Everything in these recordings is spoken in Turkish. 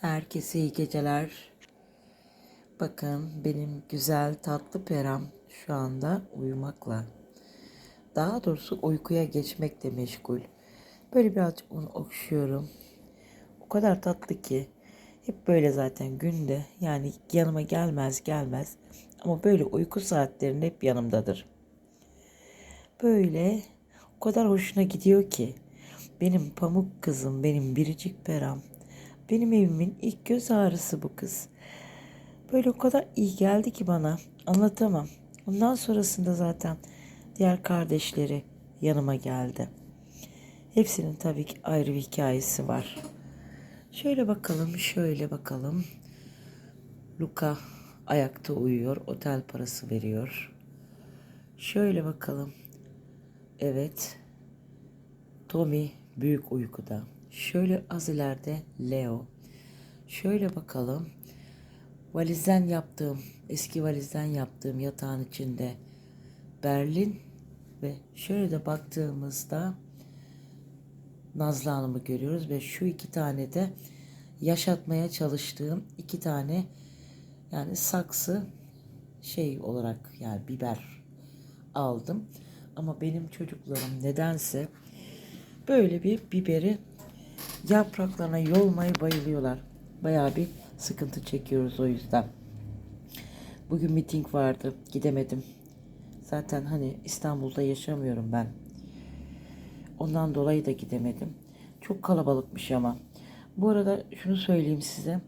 Herkese iyi geceler. Bakın benim güzel tatlı peram şu anda uyumakla. Daha doğrusu uykuya geçmekle meşgul. Böyle birazcık onu okşuyorum. O kadar tatlı ki. Hep böyle zaten günde yani yanıma gelmez gelmez. Ama böyle uyku saatlerinde hep yanımdadır. Böyle o kadar hoşuna gidiyor ki. Benim pamuk kızım, benim biricik peram. Benim evimin ilk göz ağrısı bu kız. Böyle o kadar iyi geldi ki bana. Anlatamam. Ondan sonrasında zaten diğer kardeşleri yanıma geldi. Hepsinin tabii ki ayrı bir hikayesi var. Şöyle bakalım, şöyle bakalım. Luka ayakta uyuyor, otel parası veriyor. Şöyle bakalım. Evet. Tommy büyük uykuda. Şöyle az ileride Leo. Şöyle bakalım. Valizden yaptığım, eski valizden yaptığım yatağın içinde Berlin ve şöyle de baktığımızda Nazlı Hanım'ı görüyoruz ve şu iki tane de yaşatmaya çalıştığım iki tane yani saksı şey olarak yani biber aldım. Ama benim çocuklarım nedense böyle bir biberi yapraklarına yolmayı bayılıyorlar. Bayağı bir sıkıntı çekiyoruz o yüzden. Bugün miting vardı. Gidemedim. Zaten hani İstanbul'da yaşamıyorum ben. Ondan dolayı da gidemedim. Çok kalabalıkmış ama. Bu arada şunu söyleyeyim size.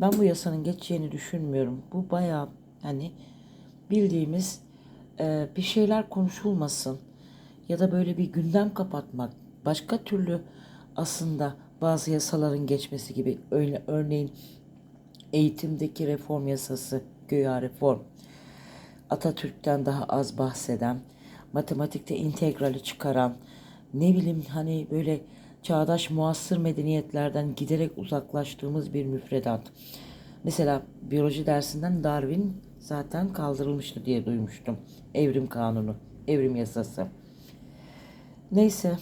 Ben bu yasanın geçeceğini düşünmüyorum. Bu bayağı hani bildiğimiz e, bir şeyler konuşulmasın ya da böyle bir gündem kapatmak başka türlü aslında bazı yasaların geçmesi gibi öyle örneğin eğitimdeki reform yasası göya reform Atatürk'ten daha az bahseden matematikte integrali çıkaran ne bileyim hani böyle çağdaş muasır medeniyetlerden giderek uzaklaştığımız bir müfredat. Mesela biyoloji dersinden Darwin zaten kaldırılmıştı diye duymuştum. Evrim kanunu, evrim yasası. Neyse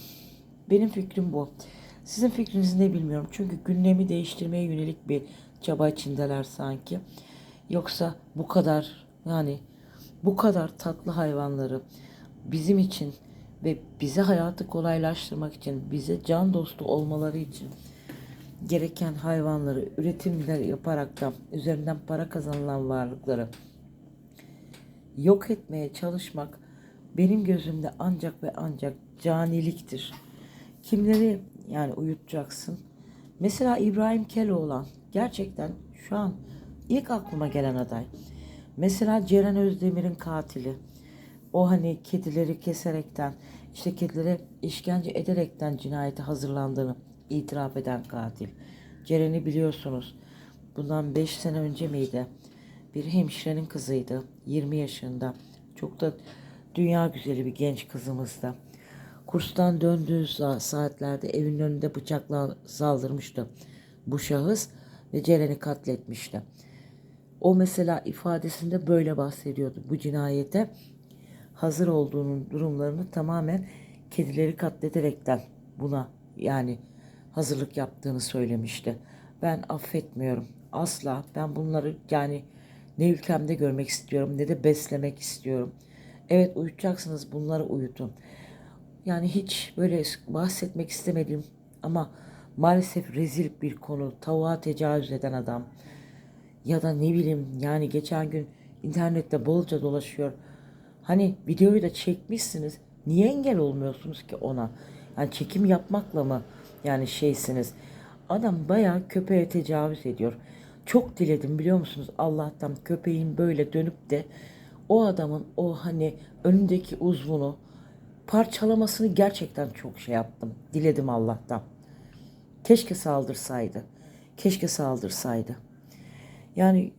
benim fikrim bu. Sizin fikriniz ne bilmiyorum. Çünkü gündemi değiştirmeye yönelik bir çaba içindeler sanki. Yoksa bu kadar yani bu kadar tatlı hayvanları bizim için ve bize hayatı kolaylaştırmak için, bize can dostu olmaları için gereken hayvanları üretimler yaparak da üzerinden para kazanılan varlıkları yok etmeye çalışmak benim gözümde ancak ve ancak caniliktir. Kimleri yani uyutacaksın? Mesela İbrahim Keloğlan gerçekten şu an ilk aklıma gelen aday. Mesela Ceren Özdemir'in katili. O hani kedileri keserekten, işte kedilere işkence ederekten cinayete hazırlandığını itiraf eden katil. Ceren'i biliyorsunuz. Bundan 5 sene önce miydi? Bir hemşirenin kızıydı. 20 yaşında. Çok da dünya güzeli bir genç kızımızdı. Kurstan döndüğü saatlerde evin önünde bıçakla saldırmıştı bu şahıs ve Ceren'i katletmişti. O mesela ifadesinde böyle bahsediyordu. Bu cinayete hazır olduğunun durumlarını tamamen kedileri katlederekten buna yani hazırlık yaptığını söylemişti. Ben affetmiyorum. Asla. Ben bunları yani ne ülkemde görmek istiyorum ne de beslemek istiyorum. Evet uyutacaksınız bunları uyutun. Yani hiç böyle bahsetmek istemedim ama maalesef rezil bir konu. Tavuğa tecavüz eden adam. Ya da ne bileyim yani geçen gün internette bolca dolaşıyor. Hani videoyu da çekmişsiniz. Niye engel olmuyorsunuz ki ona? Yani çekim yapmakla mı yani şeysiniz? Adam bayağı köpeğe tecavüz ediyor. Çok diledim biliyor musunuz Allah'tan köpeğin böyle dönüp de o adamın o hani önündeki uzvunu parçalamasını gerçekten çok şey yaptım. Diledim Allah'tan. Keşke saldırsaydı. Keşke saldırsaydı. Yani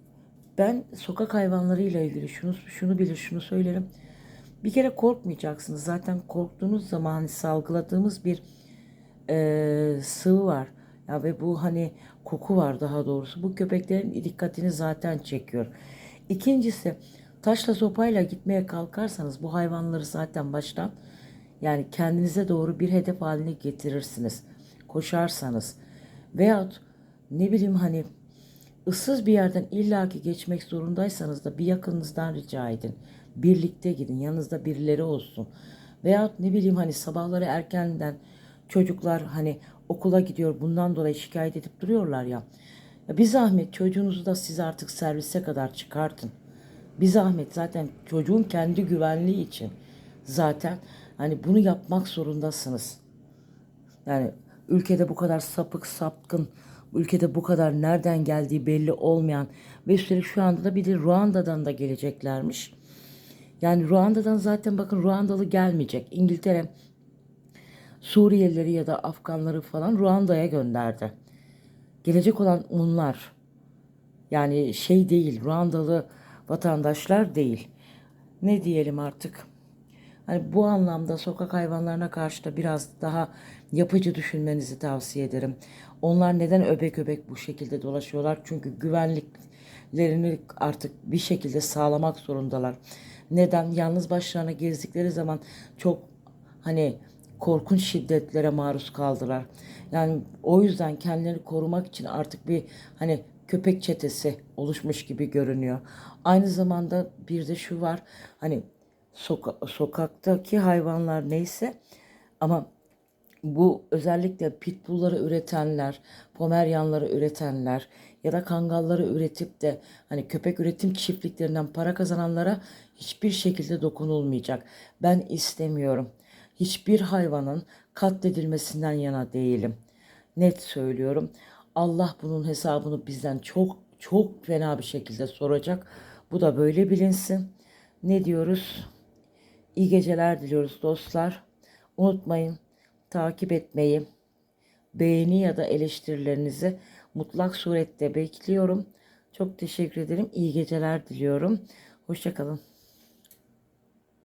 ben sokak hayvanlarıyla ilgili şunu şunu bilir şunu söylerim. Bir kere korkmayacaksınız. Zaten korktuğunuz zaman hani salgıladığımız bir e, sıvı var. Ya ve bu hani koku var daha doğrusu. Bu köpeklerin dikkatini zaten çekiyor. İkincisi taşla sopayla gitmeye kalkarsanız bu hayvanları zaten baştan yani kendinize doğru bir hedef haline getirirsiniz. Koşarsanız veyahut ne bileyim hani ıssız bir yerden illaki geçmek zorundaysanız da bir yakınınızdan rica edin. Birlikte gidin. Yanınızda birileri olsun. Veya ne bileyim hani sabahları erkenden çocuklar hani okula gidiyor bundan dolayı şikayet edip duruyorlar ya. ya bir zahmet çocuğunuzu da siz artık servise kadar çıkartın. Bir zahmet zaten çocuğun kendi güvenliği için zaten hani bunu yapmak zorundasınız. Yani ülkede bu kadar sapık sapkın, ülkede bu kadar nereden geldiği belli olmayan ve üstelik şu anda da bir de Ruanda'dan da geleceklermiş. Yani Ruanda'dan zaten bakın Ruandalı gelmeyecek. İngiltere Suriyelileri ya da Afganları falan Ruanda'ya gönderdi. Gelecek olan onlar. Yani şey değil, Ruandalı vatandaşlar değil. Ne diyelim artık? Hani bu anlamda sokak hayvanlarına karşı da biraz daha yapıcı düşünmenizi tavsiye ederim. Onlar neden öbek öbek bu şekilde dolaşıyorlar? Çünkü güvenliklerini artık bir şekilde sağlamak zorundalar. Neden? Yalnız başlarına gezdikleri zaman çok hani korkunç şiddetlere maruz kaldılar. Yani o yüzden kendilerini korumak için artık bir hani köpek çetesi oluşmuş gibi görünüyor. Aynı zamanda bir de şu var. Hani soka- sokaktaki hayvanlar neyse ama bu özellikle pitbullları üretenler, pomeryanları üretenler ya da kangalları üretip de hani köpek üretim çiftliklerinden para kazananlara hiçbir şekilde dokunulmayacak. Ben istemiyorum. Hiçbir hayvanın katledilmesinden yana değilim. Net söylüyorum. Allah bunun hesabını bizden çok çok fena bir şekilde soracak. Bu da böyle bilinsin. Ne diyoruz? İyi geceler diliyoruz dostlar. Unutmayın takip etmeyi, beğeni ya da eleştirilerinizi mutlak surette bekliyorum. Çok teşekkür ederim. İyi geceler diliyorum. Hoşçakalın.